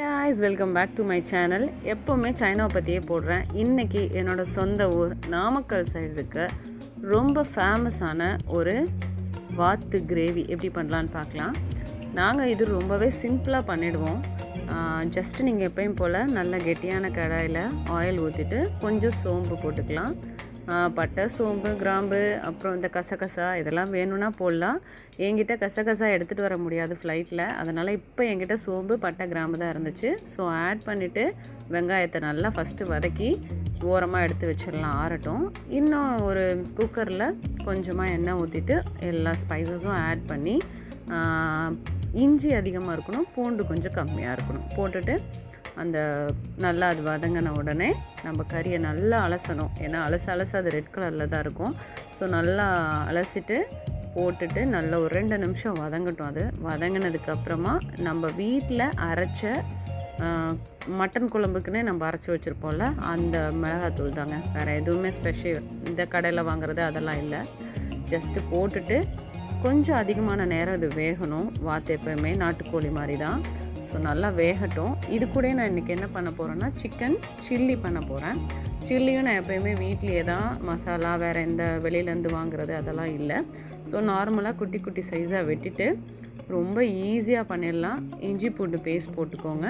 Guys welcome back to my channel எப்போவுமே சைனாவை பற்றியே போடுறேன். இன்றைக்கி என்னோட சொந்த ஊர் நாமக்கல் சைடு இருக்க. ரொம்ப ஃபேமஸான ஒரு வாத்து கிரேவி எப்படி பண்ணலான்னு பார்க்கலாம். நாங்கள் இது ரொம்பவே சிம்பிளாக பண்ணிடுவோம். ஜஸ்ட்டு நீங்கள் எப்பயும் போல் நல்ல கெட்டியான கடாயில் ஆயில் ஊற்றிட்டு கொஞ்சம் சோம்பு போட்டுக்கலாம். பட்டை சோம்பு கிராம்பு அப்புறம் இந்த கசகசா இதெல்லாம் வேணும்னா போடலாம். என்கிட்ட கசகசா எடுத்துகிட்டு வர முடியாது ஃப்ளைட்டில் அதனால் இப்போ என்கிட்ட சோம்பு பட்டை கிராம்பு தான் இருந்துச்சு. ஸோ ஆட் பண்ணிவிட்டு வெங்காயத்தை நல்லா ஃபஸ்ட்டு வதக்கி ஓரமாக எடுத்து வச்சிடலாம் ஆறட்டும். இன்னும் ஒரு குக்கரில் கொஞ்சமாக எண்ணெய் ஊற்றிட்டு எல்லா ஸ்பைசஸும் ஆட் பண்ணி இஞ்சி அதிகமாக இருக்கணும் பூண்டு கொஞ்சம் கம்மியாக இருக்கணும். போட்டுட்டு அந்த நல்லா அது வதங்கின உடனே நம்ம கறியை நல்லா அலசணும். ஏன்னா அலச அலச அது ரெட் கலரில் தான் இருக்கும். ஸோ நல்லா அலசிட்டு போட்டுட்டு நல்லா ஒரு ரெண்டு நிமிஷம் வதங்கட்டும் அது. வதங்கினதுக்கப்புறமா நம்ம வீட்டில் அரைச்ச மட்டன் குழம்புக்குன்னே நம்ம அரைச்சி வச்சுருப்போம்ல அந்த மிளகாத்தூள் தாங்க. வேறு எதுவுமே ஸ்பெஷல் இந்த கடையில் வாங்குறது அதெல்லாம் இல்லை. ஜஸ்ட்டு போட்டுட்டு கொஞ்சம் அதிகமான நேரம் இது வேகணும். வாத்து எப்போயுமே நாட்டுக்கோழி மாதிரி தான். ஸோ நல்லா வேகட்டும். இது கூட நான் இன்றைக்கி என்ன பண்ண போகிறேன்னா சிக்கன் சில்லி பண்ண போகிறேன் சில்லியும் நான் எப்போயுமே வீட்லேயே தான் மசாலா வேறு எந்த வெளியிலேருந்து வாங்குறது அதெல்லாம் இல்லை. ஸோ நார்மலாக குட்டி குட்டி சைஸாக வெட்டிட்டு ரொம்ப ஈஸியாக பண்ணிடலாம். இஞ்சி பூண்டு பேஸ்ட் போட்டுக்கோங்க.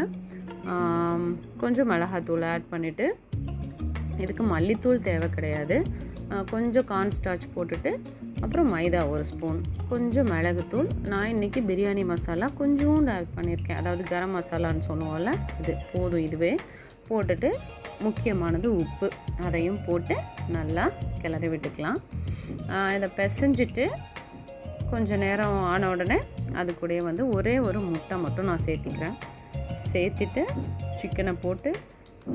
கொஞ்சம் மிளகாத்தூள் ஆட் பண்ணிவிட்டு இதுக்கு மல்லித்தூள் தேவை கிடையாது. கொஞ்சம் கார்ன் போட்டுட்டு அப்புறம் மைதா ஒரு ஸ்பூன் கொஞ்சம் மிளகுத்தூள். நான் இன்றைக்கி பிரியாணி மசாலா கொஞ்சோண்டு ஆட் பண்ணியிருக்கேன் அதாவது கரம் மசாலான்னு சொல்லுவோம்ல இது போதும் இதுவே. போட்டுட்டு முக்கியமானது உப்பு. அதையும் போட்டு நல்லா கிளறி விட்டுக்கலாம். இதை பிசைஞ்சிட்டு கொஞ்சம் நேரம் ஆன உடனே அது கூட வந்து ஒரே ஒரு முட்டை மட்டும் நான் சேர்த்திக்கிறேன். சேர்த்துட்டு சிக்கனை போட்டு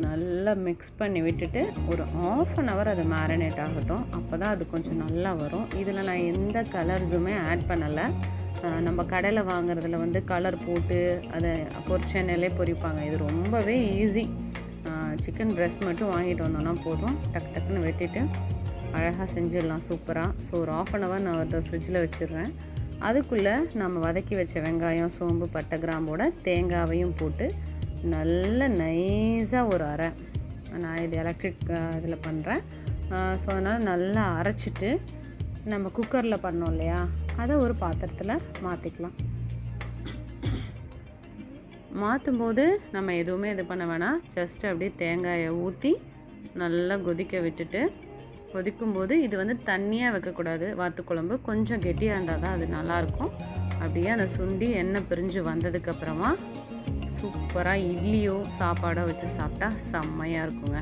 நல்லா மிக்ஸ் பண்ணி விட்டுட்டு ஒரு ஆஃப் அன் ஹவர் அது மேரினேட் ஆகட்டும். அப்போ தான் அது கொஞ்சம் நல்லா வரும். இதில் நான் எந்த கலர்ஸுமே ஆட் பண்ணலை. நம்ம கடையில் வாங்குறதுல வந்து கலர் போட்டு அதை பொரிச்ச பொரிப்பாங்க. இது ரொம்பவே ஈஸி சிக்கன் பிரெஸ்ட் மட்டும் வாங்கிட்டு வந்தோன்னா போதும். டக்கு டக்குன்னு வெட்டிட்டு அழகாக செஞ்சிடலாம் சூப்பராக ஸோ ஒரு ஆஃப் அன் ஹவர் நான் அதை ஃப்ரிட்ஜில் வச்சிடுறேன். அதுக்குள்ளே நம்ம வதக்கி வச்ச வெங்காயம் சோம்பு பட்டை கிராம்போட தேங்காவையும் போட்டு நல்ல நைஸாக ஒரு அரை நான் இது எலக்ட்ரிக் இதில் பண்ணுறேன் ஸோ அதனால் நல்லா அரைச்சிட்டு நம்ம குக்கரில் பண்ணோம் இல்லையா? அதை ஒரு பாத்திரத்தில் மாற்றிக்கலாம் மாற்றும் போது நம்ம எதுவுமே இது பண்ண வேணாம். ஜஸ்ட் அப்படியே தேங்காயை ஊற்றி நல்லா கொதிக்க விட்டுட்டு கொதிக்கும்போது இது வந்து தண்ணியாக வைக்கக்கூடாது. வாத்து குழம்பு கொஞ்சம் கெட்டியாக இருந்தால் தான் அது நல்லாயிருக்கும் அப்படியே அந்த சுண்டி எண்ணெய் பிரிஞ்சு வந்ததுக்கப்புறமா சூப்பராக இட்லியோ சாப்பாடோ வச்சு சாப்பிட்டா செம்மையாக இருக்குங்க.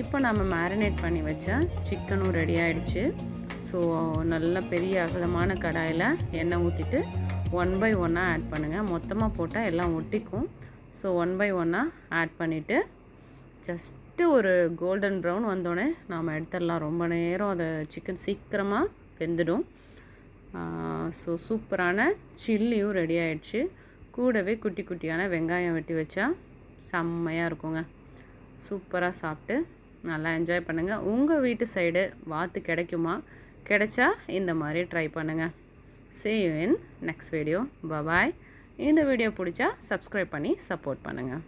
இப்போ நம்ம மேரினேட் பண்ணி வச்ச சிக்கனும் ரெடி ஆகிடுச்சு ஸோ நல்ல பெரிய அகலமான கடாயில் எண்ணெய் ஊற்றிட்டு ஒன் பை ஒன்னாக ஆட் பண்ணுங்கள் மொத்தமாக போட்டால் எல்லாம் ஒட்டிக்கும். ஸோ ஒன் பை ஒன்னாக ஆட் பண்ணிவிட்டு ஜஸ்ட்டு ஒரு கோல்டன் ப்ரௌன் வந்தோடனே நாம் எடுத்துடலாம். ரொம்ப நேரம் அதை சிக்கன் சீக்கிரமாக வெந்துடும். ஸோ சூப்பரான சில்லியும் ரெடி ஆகிடுச்சு கூடவே குட்டி குட்டியான வெங்காயம் வெட்டி வச்சா செம்மையாக இருக்குங்க. சூப்பராக சாப்பிட்டு நல்லா என்ஜாய் பண்ணுங்கள் உங்கள் வீட்டு சைடு வாத்து கிடைக்குமா? கிடைச்சா இந்த மாதிரி ட்ரை பண்ணுங்கள் see you in next video bye bye இந்த வீடியோ பிடிச்சா சப்ஸ்கிரைப் பண்ணி சப்போர்ட் பண்ணுங்கள்